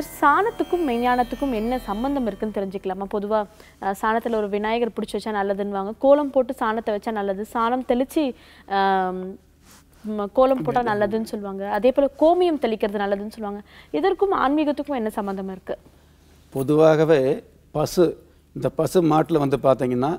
Sir சாணத்துக்கும் மெய்ஞானத்துக்கும் என்ன சம்பந்தம் இருக்குன்னு தெரிஞ்சுக்கலாமா? பொதுவாக சாணத்தில் ஒரு விநாயகர் பிடிச்சி வச்சா நல்லதுன்னுவாங்க. கோலம் போட்டு சாணத்தை வச்சா நல்லது. சாணம் தெளித்து கோலம் போட்டால் நல்லதுன்னு சொல்லுவாங்க. அதே போல் கோமியம் தெளிக்கிறது நல்லதுன்னு சொல்லுவாங்க. இதற்கும் ஆன்மீகத்துக்கும் என்ன சம்பந்தம் இருக்கு? பொதுவாகவே பசு இந்த பசு மாட்டில் வந்து பார்த்தீங்கன்னா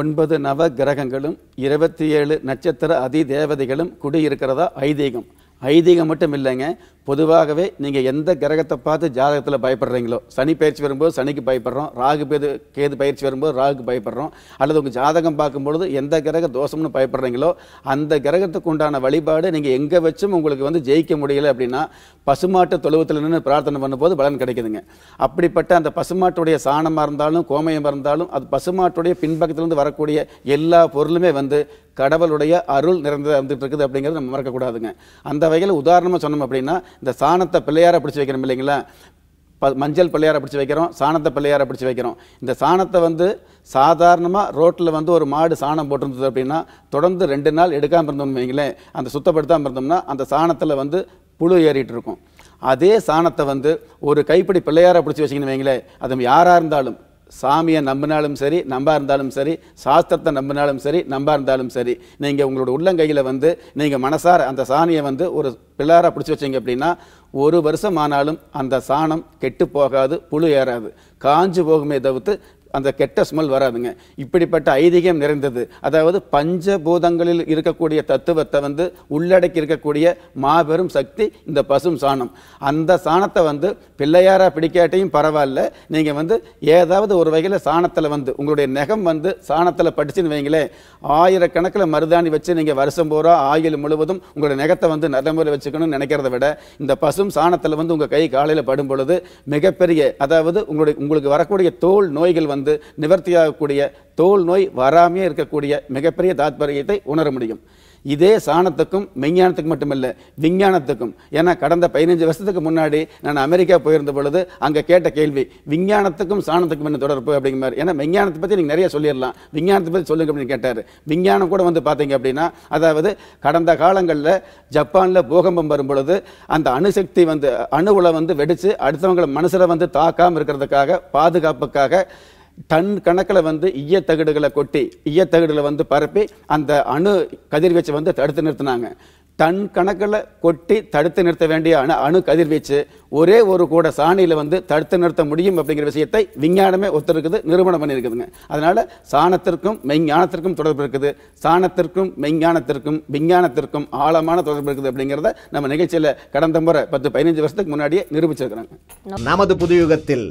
ஒன்பது நவ கிரகங்களும் இருபத்தி ஏழு நட்சத்திர அதி தேவதைகளும் குடியிருக்கிறதா ஐதீகம். ஐதீகம் மட்டும் இல்லைங்க பொதுவாகவே நீங்கள் எந்த கிரகத்தை பார்த்து ஜாதகத்தில் பயப்படுறீங்களோ சனி பயிற்சி வரும்போது சனிக்கு பயப்படுறோம் ராகு பேது கேது பயிற்சி வரும்போது ராகுக்கு பயப்படுறோம் அல்லது உங்கள் ஜாதகம் பார்க்கும்பொழுது எந்த கிரக தோஷம்னு பயப்படுறீங்களோ அந்த கிரகத்துக்கு உண்டான வழிபாடு நீங்கள் எங்கே வச்சும் உங்களுக்கு வந்து ஜெயிக்க முடியலை அப்படின்னா பசுமாட்டு தொழுவத்தில் நின்று பிரார்த்தனை பண்ணும்போது பலன் கிடைக்குதுங்க. அப்படிப்பட்ட அந்த பசுமாட்டுடைய சாணமாக இருந்தாலும் கோமயமாக இருந்தாலும் அது பசுமாட்டுடைய பின்பக்கத்திலிருந்து வரக்கூடிய எல்லா பொருளுமே வந்து கடவுளுடைய அருள் நிறைந்ததாக இருந்துகிட்டு இருக்குது அப்படிங்கிறது நம்ம மறக்கக்கூடாதுங்க. அந்த வகையில் உதாரணமாக சொன்னோம் அப்படின்னா இந்த சாணத்தை பிள்ளையாரை பிடிச்சி வைக்கணும் இல்லைங்களா? ப மஞ்சள் பிள்ளையாரை பிடிச்சி வைக்கிறோம் சாணத்தை பிள்ளையாரை பிடிச்சி வைக்கிறோம். இந்த சாணத்தை வந்து சாதாரணமாக ரோட்டில் வந்து ஒரு மாடு சாணம் போட்டிருந்தது அப்படின்னா தொடர்ந்து ரெண்டு நாள் எடுக்காமல் இருந்தோம்னு வைங்களேன். அந்த சுத்தப்படுத்தாமல் இருந்தோம்னா அந்த சாணத்தில் வந்து புழு ஏறிட்டு இருக்கும். அதே சாணத்தை வந்து ஒரு கைப்பிடி பிள்ளையாரை பிடிச்சி வச்சிங்கன்னு வைங்களேன். அது யாராக இருந்தாலும் சாமியை நம்பினாலும் சரி நம்பா இருந்தாலும் சரி சாஸ்திரத்தை நம்பினாலும் சரி நம்பா இருந்தாலும் சரி நீங்கள் உங்களோட உள்ளங்கையில் வந்து நீங்கள் மனசார அந்த சாணியை வந்து ஒரு பிள்ளாராக பிடிச்சி வச்சீங்க அப்படின்னா ஒரு வருஷம் ஆனாலும் அந்த சாணம் கெட்டு போகாது புழு ஏறாது. காஞ்சு போகுமே தவிர்த்து அந்த கெட்ட ஸ்மெல் வராதுங்க. இப்படிப்பட்ட ஐதீகம் நிறைந்தது. அதாவது பஞ்சபூதங்களில் இருக்கக்கூடிய தத்துவத்தை வந்து உள்ளடக்கி இருக்கக்கூடிய மாபெரும் சக்தி இந்த பசும் சாணம். அந்த சாணத்தை வந்து பிள்ளையாரா பிடிக்காட்டையும் பரவாயில்ல. நீங்கள் வந்து ஏதாவது ஒரு வகையில் சாணத்தில் வந்து உங்களுடைய நெகம் வந்து சாணத்தில் படிச்சுன்னு வைங்களேன் ஆயிரக்கணக்கில் மருதாணி வச்சு நீங்கள் வருஷம் பூரா ஆயுள் முழுவதும் உங்களுடைய நெகத்தை வந்து நடைமுறை வச்சுக்கணும்னு நினைக்கிறத விட இந்த பசும் சாணத்தில் வந்து உங்கள் கை காலையில் படும் பொழுது மிகப்பெரிய அதாவது உங்களுடைய உங்களுக்கு வரக்கூடிய தோல் நோய்கள் வந்து நிவர்த்தியாகக்கூடிய தோல் நோய் வராமையே இருக்கக்கூடிய மிகப்பெரிய தாத்பரியத்தை உணர முடியும். இதே சாணத்துக்கும் மெஞ்ஞானத்துக்கும் மட்டுமில்லை விஞ்ஞானத்துக்கும். ஏன்னா கடந்த பதினஞ்சு வருஷத்துக்கு முன்னாடி நான் அமெரிக்கா போயிருந்த பொழுது அங்கே கேட்ட கேள்வி விஞ்ஞானத்துக்கும் சாணத்துக்கும் என்ன தொடர்பு? அப்படிங்கிற மாதிரி. ஏன்னா விஞ்ஞானத்தை பற்றி நீங்கள் நிறைய சொல்லிடலாம். விஞ்ஞானத்தை பற்றி சொல்லுங்க அப்படின்னு கேட்டார். விஞ்ஞானம் கூட வந்து பார்த்தீங்க அப்படின்னா அதாவது கடந்த காலங்களில் ஜப்பானில் பூகம்பம் வரும் பொழுது அந்த அணுசக்தி வந்து அணுவில் வந்து வெடித்து அடுத்தவங்களை மனுஷரை வந்து தாக்காமல் இருக்கிறதுக்காக பாதுகாப்புக்காக டன் கணக்கில் வந்து ஈயத்தகடுகளை கொட்டி ஈயத்தகடுகளை வந்து பரப்பி அந்த அணு கதிர்வீச்சை வந்து தடுத்து நிறுத்தினாங்க. டன் கணக்கில் கொட்டி தடுத்து நிறுத்த வேண்டிய அணு அணு கதிர்வீச்சு ஒரே ஒரு கூட சாணியில் வந்து தடுத்து நிறுத்த முடியும் அப்படிங்கிற விஷயத்தை விஞ்ஞானமே ஒத்துருக்குது நிறுவனம் பண்ணியிருக்குதுங்க. அதனால் சாணத்திற்கும் மெய்ஞானத்திற்கும் தொடர்பு இருக்குது. சாணத்திற்கும் மெய்ஞானத்திற்கும் விஞ்ஞானத்திற்கும் ஆழமான தொடர்பு இருக்குது அப்படிங்கிறத நம்ம நிகழ்ச்சியில் கடந்த முறை பத்து பதினஞ்சு வருஷத்துக்கு முன்னாடியே நிரூபிச்சிருக்கிறாங்க. நமது புதுயுகத்தில்